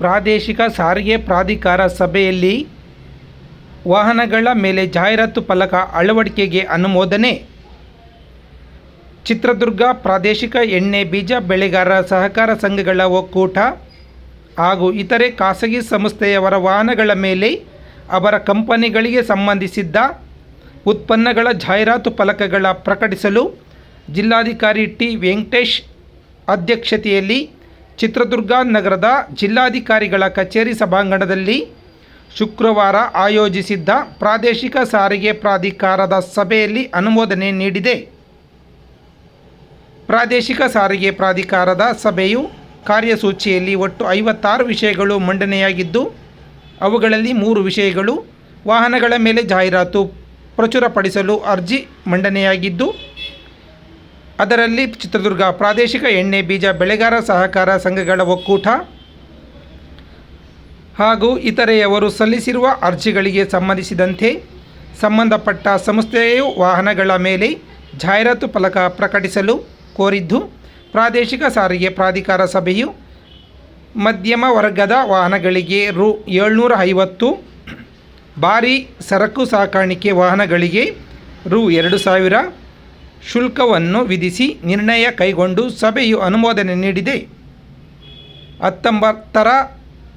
ಪ್ರಾದೇಶಿಕ ಸಾರಿಗೆ ಪ್ರಾಧಿಕಾರ ಸಭೆಯಲ್ಲಿ ವಾಹನಗಳ ಮೇಲೆ ಜಾಹೀರಾತು ಫಲಕ ಅಳವಡಿಕೆಗೆ ಅನುಮೋದನೆ. ಚಿತ್ರದುರ್ಗ ಪ್ರಾದೇಶಿಕ ಎಣ್ಣೆ ಬೀಜ ಬೆಳೆಗಾರರ ಸಹಕಾರ ಸಂಘಗಳ ಒಕ್ಕೂಟ ಹಾಗೂ ಇತರೆ ಖಾಸಗಿ ಸಂಸ್ಥೆಯವರ ವಾಹನಗಳ ಮೇಲೆ ಅವರ ಕಂಪನಿಗಳಿಗೆ ಸಂಬಂಧಿಸಿದ್ದ ಉತ್ಪನ್ನಗಳ ಜಾಹೀರಾತು ಫಲಕಗಳ ಪ್ರಕಟಿಸಲು ಜಿಲ್ಲಾಧಿಕಾರಿ ಟಿ ವೆಂಕಟೇಶ್ ಅಧ್ಯಕ್ಷತೆಯಲ್ಲಿ ಚಿತ್ರದುರ್ಗ ನಗರದ ಜಿಲ್ಲಾಧಿಕಾರಿಗಳ ಕಚೇರಿ ಸಭಾಂಗಣದಲ್ಲಿ ಶುಕ್ರವಾರ ಆಯೋಜಿಸಿದ್ದ ಪ್ರಾದೇಶಿಕ ಸಾರಿಗೆ ಪ್ರಾಧಿಕಾರದ ಸಭೆಯಲ್ಲಿ ಅನುಮೋದನೆ ನೀಡಿದೆ. ಪ್ರಾದೇಶಿಕ ಸಾರಿಗೆ ಪ್ರಾಧಿಕಾರದ ಸಭೆಯು ಕಾರ್ಯಸೂಚಿಯಲ್ಲಿ ಒಟ್ಟು ಐವತ್ತಾರು ವಿಷಯಗಳು ಮಂಡನೆಯಾಗಿದ್ದು, ಅವುಗಳಲ್ಲಿ ಮೂರು ವಿಷಯಗಳು ವಾಹನಗಳ ಮೇಲೆ ಜಾಹೀರಾತು ಪ್ರಚುರಪಡಿಸಲು ಅರ್ಜಿ ಮಂಡನೆಯಾಗಿದ್ದು ಅದರಲ್ಲಿ ಚಿತ್ರದುರ್ಗ ಪ್ರಾದೇಶಿಕ ಎಣ್ಣೆ ಬೀಜ ಬೆಳೆಗಾರ ಸಹಕಾರ ಸಂಘಗಳ ಒಕ್ಕೂಟ ಹಾಗೂ ಇತರೆಯವರು ಸಲ್ಲಿಸಿರುವ ಅರ್ಜಿಗಳಿಗೆ ಸಂಬಂಧಿಸಿದಂತೆ ಸಂಬಂಧಪಟ್ಟ ಸಂಸ್ಥೆಯು ವಾಹನಗಳ ಮೇಲೆ ಜಾಹೀರಾತು ಫಲಕ ಪ್ರಕಟಿಸಲು ಕೋರಿದ್ದು, ಪ್ರಾದೇಶಿಕ ಸಾರಿಗೆ ಪ್ರಾಧಿಕಾರ ಸಭೆಯು ಮಧ್ಯಮ ವರ್ಗದ ವಾಹನಗಳಿಗೆ ರು ಏಳ್ನೂರ ಐವತ್ತು ಭಾರಿ ಸರಕು ಸಾಕಾಣಿಕೆ ವಾಹನಗಳಿಗೆ ರು ಎರಡು ಸಾವಿರ ಶುಲ್ಕವನ್ನು ವಿಧಿಸಿ ನಿರ್ಣಯ ಕೈಗೊಂಡು ಸಭೆಯು ಅನುಮೋದನೆ ನೀಡಿದೆ. ಹತ್ತೊಂಬತ್ತರ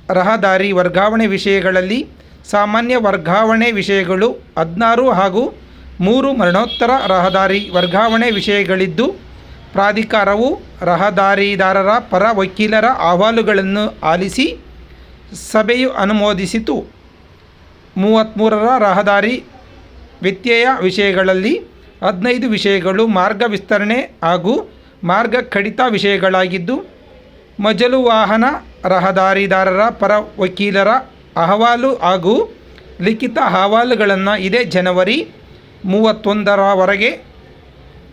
ರಹದಾರಿ ವರ್ಗಾವಣೆ ವಿಷಯಗಳಲ್ಲಿ ಸಾಮಾನ್ಯ ವರ್ಗಾವಣೆ ವಿಷಯಗಳು ಹದಿನಾರು ಹಾಗೂ ಮೂರು ಮರಣೋತ್ತರ ರಹದಾರಿ ವರ್ಗಾವಣೆ ವಿಷಯಗಳಿದ್ದು, ಪ್ರಾಧಿಕಾರವು ರಹದಾರಿದಾರರ ಪರ ವಕೀಲರ ಅಹವಾಲುಗಳನ್ನು ಆಲಿಸಿ ಸಭೆಯು ಅನುಮೋದಿಸಿತು. ಮೂವತ್ತ್ಮೂರರ ರಹದಾರಿ ವ್ಯತ್ಯಯ ವಿಷಯಗಳಲ್ಲಿ ಹದಿನೈದು ವಿಷಯಗಳು ಮಾರ್ಗ ವಿಸ್ತರಣೆ ಹಾಗೂ ಮಾರ್ಗ ಕಡಿತ ವಿಷಯಗಳಾಗಿದ್ದು, ಮಜಲು ವಾಹನ ರಹದಾರಿದಾರರ ಪರ ವಕೀಲರ ಅಹವಾಲು ಹಾಗೂ ಲಿಖಿತ ಅಹವಾಲುಗಳನ್ನು ಇದೇ ಜನವರಿ ಮೂವತ್ತೊಂದರವರೆಗೆ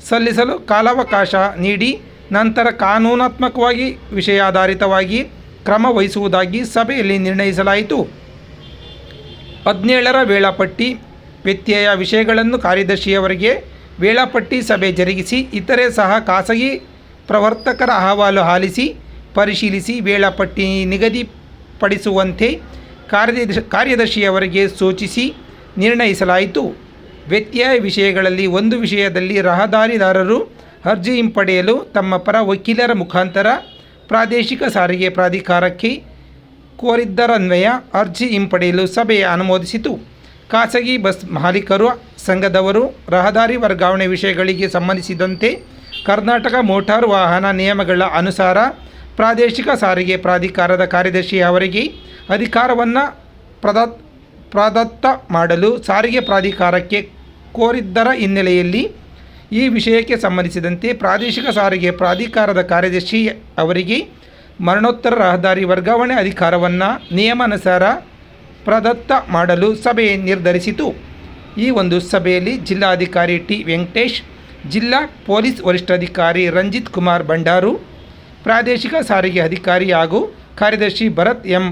ಸಲ್ಲಿಸಲು ಕಾಲಾವಕಾಶ ನೀಡಿ, ನಂತರ ಕಾನೂನಾತ್ಮಕವಾಗಿ ವಿಷಯಾಧಾರಿತವಾಗಿ ಕ್ರಮ ವಹಿಸುವುದಾಗಿ ಸಭೆಯಲ್ಲಿ ನಿರ್ಣಯಿಸಲಾಯಿತು. ಹದಿನೇಳರ ವೇಳಾಪಟ್ಟಿ ವ್ಯತ್ಯಯ ವಿಷಯಗಳನ್ನು ಕಾರ್ಯದರ್ಶಿಯವರಿಗೆ ವೇಳಾಪಟ್ಟಿ ಸಭೆ ಜರುಗಿಸಿ ಇತರೆ ಸಹ ಖಾಸಗಿ ಪ್ರವರ್ತಕರ ಅಹವಾಲು ಆಲಿಸಿ ಪರಿಶೀಲಿಸಿ ವೇಳಾಪಟ್ಟಿ ನಿಗದಿಪಡಿಸುವಂತೆ ಕಾರ್ಯದರ್ಶಿ, ಕಾರ್ಯದರ್ಶಿಯವರಿಗೆ ಸೂಚಿಸಿ ನಿರ್ಣಯಿಸಲಾಯಿತು. ವ್ಯತ್ಯಯ ವಿಷಯಗಳಲ್ಲಿ ಒಂದು ವಿಷಯದಲ್ಲಿ ರಹದಾರಿದಾರರು ಅರ್ಜಿ ಹಿಂಪಡೆಯಲು ತಮ್ಮ ಪರ ವಕೀಲರ ಮುಖಾಂತರ ಪ್ರಾದೇಶಿಕ ಸಾರಿಗೆ ಪ್ರಾಧಿಕಾರಕ್ಕೆ ಕೋರಿದ್ದರನ್ವಯ ಅರ್ಜಿ ಹಿಂಪಡೆಯಲು ಸಭೆ ಅನುಮೋದಿಸಿತು. ಖಾಸಗಿ ಬಸ್ ಮಾಲೀಕರು ಸಂಘದವರು ರಹದಾರಿ ವರ್ಗಾವಣೆ ವಿಷಯಗಳಿಗೆ ಸಂಬಂಧಿಸಿದಂತೆ ಕರ್ನಾಟಕ ಮೋಟಾರು ವಾಹನ ನಿಯಮಗಳ ಅನುಸಾರ ಪ್ರಾದೇಶಿಕ ಸಾರಿಗೆ ಪ್ರಾಧಿಕಾರದ ಕಾರ್ಯದರ್ಶಿ ಅವರಿಗೆ ಅಧಿಕಾರವನ್ನು ಪ್ರದತ್ ಪ್ರದತ್ತ ಮಾಡಲು ಸಾರಿಗೆ ಪ್ರಾಧಿಕಾರಕ್ಕೆ ಕೋರಿದ್ದರ ಹಿನ್ನೆಲೆಯಲ್ಲಿ ಈ ವಿಷಯಕ್ಕೆ ಸಂಬಂಧಿಸಿದಂತೆ ಪ್ರಾದೇಶಿಕ ಸಾರಿಗೆ ಪ್ರಾಧಿಕಾರದ ಕಾರ್ಯದರ್ಶಿ ಅವರಿಗೆ ಮರಣೋತ್ತರ ರಹದಾರಿ ವರ್ಗಾವಣೆ ಅಧಿಕಾರವನ್ನು ನಿಯಮಾನುಸಾರ ಪ್ರದತ್ತ ಮಾಡಲು ಸಭೆ ನಿರ್ಧರಿಸಿತು. ಈ ಒಂದು ಸಭೆಯಲ್ಲಿ ಜಿಲ್ಲಾಧಿಕಾರಿ ಟಿ ವೆಂಕಟೇಶ್, ಜಿಲ್ಲಾ ಪೊಲೀಸ್ ವರಿಷ್ಠಾಧಿಕಾರಿ ರಂಜಿತ್ ಕುಮಾರ್ ಭಂಡಾರು, ಪ್ರಾದೇಶಿಕ ಸಾರಿಗೆ ಅಧಿಕಾರಿ ಹಾಗೂ ಕಾರ್ಯದರ್ಶಿ ಭರತ್ ಎಂ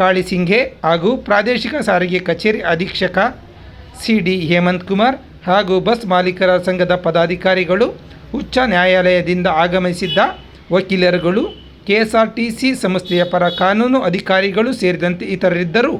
ಕಾಳಿಸಿಂಘೆ ಹಾಗೂ ಪ್ರಾದೇಶಿಕ ಸಾರಿಗೆ ಕಚೇರಿ ಅಧೀಕ್ಷಕ ಸಿ ಡಿ ಹೇಮಂತ್ ಕುಮಾರ್ ಹಾಗೂ ಬಸ್ ಮಾಲೀಕರ ಸಂಘದ ಪದಾಧಿಕಾರಿಗಳು, ಉಚ್ಚ ನ್ಯಾಯಾಲಯದಿಂದ ಆಗಮಿಸಿದ್ದ ವಕೀಲರುಗಳು, ಕೆಎಸ್ಆರ್ಟಿಸಿ ಸಂಸ್ಥೆಯ ಪರ ಕಾನೂನು ಅಧಿಕಾರಿಗಳು ಸೇರಿದಂತೆ ಇತರರಿದ್ದರು.